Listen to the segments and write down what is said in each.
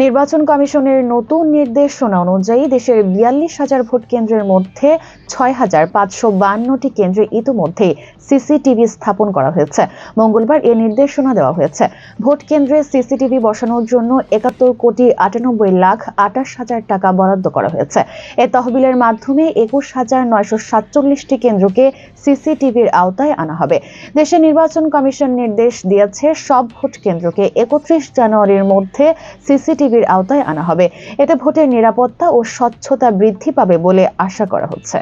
নির্বাচন কমিশনের নতুন নির্দেশনা অনুযায়ী দেশের বিয়াল্লিশ হাজার ভোট কেন্দ্রের মধ্যে ছয় হাজার পাঁচশো বান্নটি কেন্দ্রে ইতিমধ্যে সিসিটিভি স্থাপন করা হয়েছে। মঙ্গলবার এ নির্দেশনা দেওয়া হয়েছে। ভোট কেন্দ্রে সিসিটিভি বসানোর জন্য একাত্তর কোটি আটানব্বই লাখ আটাশ হাজার টাকা বরাদ্দ করা হয়েছে। এ তহবিলের মাধ্যমে একুশ হাজার নয়শো সাতচল্লিশটি কেন্দ্রকে সিসিটিভির আওতায় আনা হবে। দেশের নির্বাচন কমিশন নির্দেশ দিয়েছে, সব ভোট কেন্দ্রকে একত্রিশ জানুয়ারির মধ্যে সিসিটিভির আওতায় আনা হবে। এতে ভোটের নিরাপত্তা ও স্বচ্ছতা বৃদ্ধি পাবে বলে আশা করা হচ্ছে।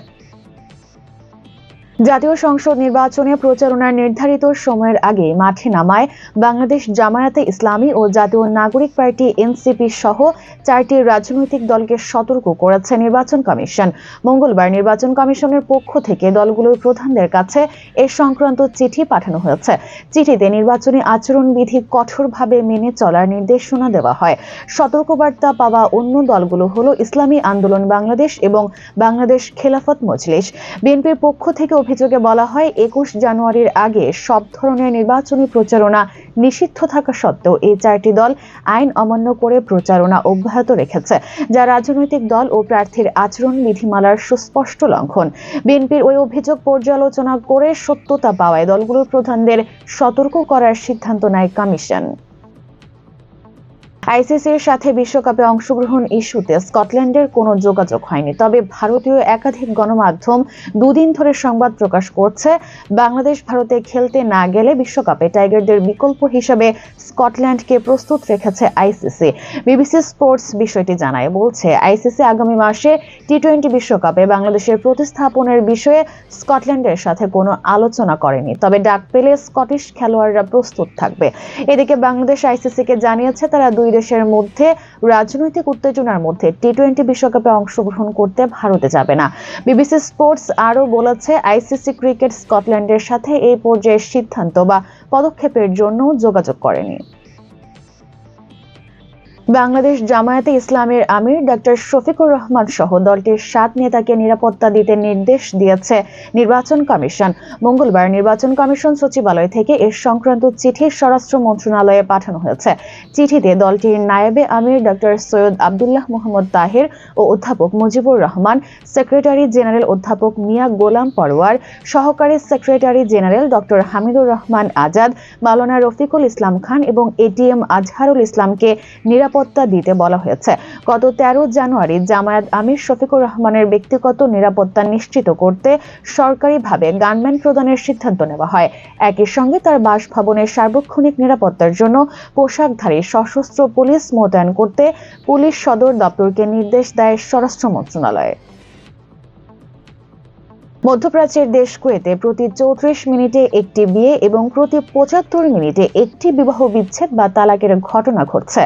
জাতীয় সংসদ নির্বাচনে প্রচারণার নির্ধারিত সময়ের আগে মাঠে নামায় বাংলাদেশ জামায়াতে ইসলামী ও জাতীয় নাগরিক পার্টি এনসিপি সহ চারটি রাজনৈতিক দলকে সতর্ক করেছে নির্বাচন কমিশন। মঙ্গলবার নির্বাচন কমিশনের পক্ষ থেকে দলগুলোর প্রধানদের কাছে এ সংক্রান্ত চিঠি পাঠানো হয়েছে। চিঠিতে নির্বাচনী আচরণবিধি কঠোরভাবে মেনে চলার নির্দেশনা দেওয়া হয়। সতর্কবার্তা পাওয়া অন্য দলগুলো হলো ইসলামী আন্দোলন বাংলাদেশ এবং বাংলাদেশ খেলাফত মজলিস। বিএনপির পক্ষ থেকে অভিযোগে বলা হয়, একুশ জানুয়ারির আগে সব ধরনের নির্বাচনী প্রচারণা নিষিদ্ধ থাকা সত্ত্বেও এই চারটি দল আইন অমান্য করে প্রচারণা অব্যাহত রেখেছে, যা রাজনৈতিক দল ও প্রার্থীর আচরণ বিধিমালার সুস্পষ্ট লঙ্ঘন। বিএনপির ওই অভিযোগ পর্যালোচনা করে সত্যতা পাওয়ায় দলগুলোর প্রধানদের সতর্ক করার সিদ্ধান্ত নেয় কমিশন। আইসিসির সাথে বিশ্বকাপে অংশগ্রহণ ইস্যুতে স্কটল্যান্ডের কোনো যোগাযোগ হয়নি। তবে ভারতীয় একাধিক গণমাধ্যম দুদিন ধরে সংবাদ প্রকাশ করছে, বাংলাদেশ ভারতে খেলতে না গেলে বিশ্বকাপে টাইগারদের বিকল্প হিসেবে স্কটল্যান্ডকে প্রস্তুত রেখেছে আইসিসি। বিবিসি স্পোর্টস বিষয়টি জানায়, বলছে আইসিসি আগামী মাসে টি টোয়েন্টি বিশ্বকাপে বাংলাদেশের প্রতিস্থাপনের বিষয়ে স্কটল্যান্ডের সাথে কোনো আলোচনা করেনি। তবে ডাক পেলে স্কটিশ খেলোয়াড়রা প্রস্তুত থাকবে। এদিকে বাংলাদেশ আইসিসিকে জানিয়েছে, তারা দুই দেশের মধ্যে রাজনৈতিক উত্তেজনার মধ্যে টি টোয়েন্টি বিশ্বকাপে অংশগ্রহণ করতে ভারতে যাবে না। বিবিসি স্পোর্টস আরও বলেছে আইসিসি ক্রিকেট স্কটল্যান্ডের সাথে এই পর্যায়ের সিদ্ধান্ত বা পদক্ষেপের জন্য যোগাযোগ করেনি। বাংলাদেশ জামায়াতে ইসলামের আমির ডক্টর শফিকুর রহমান সহ দলটির সাত নেতাকে নিরাপত্তা দিতে নির্দেশ দিয়েছে নির্বাচন কমিশন। মঙ্গলবার নির্বাচন কমিশন সচিবালয় থেকে এর সংক্রান্ত চিঠি স্বরাষ্ট্র মন্ত্রণালয়ে পাঠানো হয়েছে। চিঠিতে দলটির নায়েবে আমির ডক্টর সৈয়দ আবদুল্লাহ মোহাম্মদ তাহের ও অধ্যাপক মুজিবুর রহমান, সেক্রেটারি জেনারেল অধ্যাপক মিয়া গোলাম পরওয়ার সহকারী secretary general doctor Hamidur Rahman Azad, Maulana Rafiqul Islam Khan এবং এটিএম আজহারুল ইসলামকে নিরাপত্তা নিরাপত্তা দিতে বলা হয়েছে। গত তেরো জানুয়ারি জামায়াত আমির শফিকুর রহমানের ব্যক্তিগত নিরাপত্তা নিশ্চিত করতে সরকারিভাবে গানম্যান প্রদানের সিদ্ধান্ত নেওয়া হয়। একই সঙ্গে তার বাসভবনের সার্বক্ষণিক নিরাপত্তার জন্য পোশাকধারী সশস্ত্র পুলিশ মোতায়েন করতে পুলিশ সদর দপ্তরকে নির্দেশ দেয় স্বরাষ্ট্র মন্ত্রণালয়। মধ্যপ্রাচ্যের দেশ কুয়েতে প্রতি চৌত্রিশ মিনিটে একটি বিয়ে এবং প্রতি পঁচাত্তর মিনিটে একটি বিবাহ বিচ্ছেদ বা তালাকের ঘটনা ঘটছে।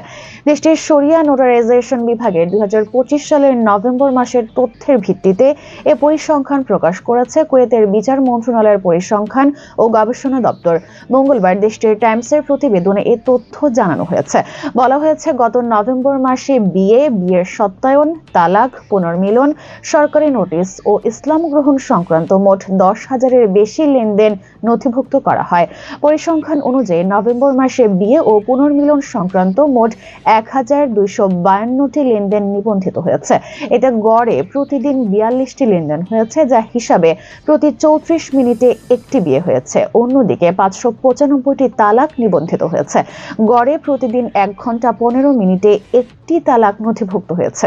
দেশটির সরিয়া নোটারাইজেশন বিভাগের দুই সালের নভেম্বর মাসের তথ্যের ভিত্তিতে এ পরিসংখ্যান প্রকাশ করেছে কুয়েতের বিচার মন্ত্রণালয়ের পরিসংখ্যান ও গবেষণা দপ্তর। মঙ্গলবার দেশটির টাইমসের প্রতিবেদনে এ তথ্য জানানো হয়েছে। বলা হয়েছে, গত নভেম্বর মাসে বিয়ে, বিয়ের সত্যায়ন, তালাক, পুনর্মিলন, সরকারি নোটিশ ও ইসলাম গ্রহণ সংক্রান্ত মোট দশ হাজারের বেশি লেনদেন নথিভুক্ত করা হয়। পরিসংখ্যান অনুযায়ী নভেম্বর মাসে বিয়ে ও পুনর্মিলন সংক্রান্ত মোট এক হাজার দুইশো বায়ান্নটি লেনদেন নিবন্ধিত হয়েছে। এটা গড়ে প্রতিদিন বিয়াল্লিশটি লেনদেন হয়েছে, যা হিসাবে প্রতি চৌত্রিশ মিনিটে একটি বিয়ে হয়েছে। অন্যদিকে পাঁচশো পঁচানব্বইটি তালাক নিবন্ধিত হয়েছে। গড়ে প্রতিদিন এক ঘণ্টা পনেরো মিনিটে একটি তালাক নথিভুক্ত হয়েছে।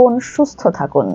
থাকুন সুস্থ থাকুন।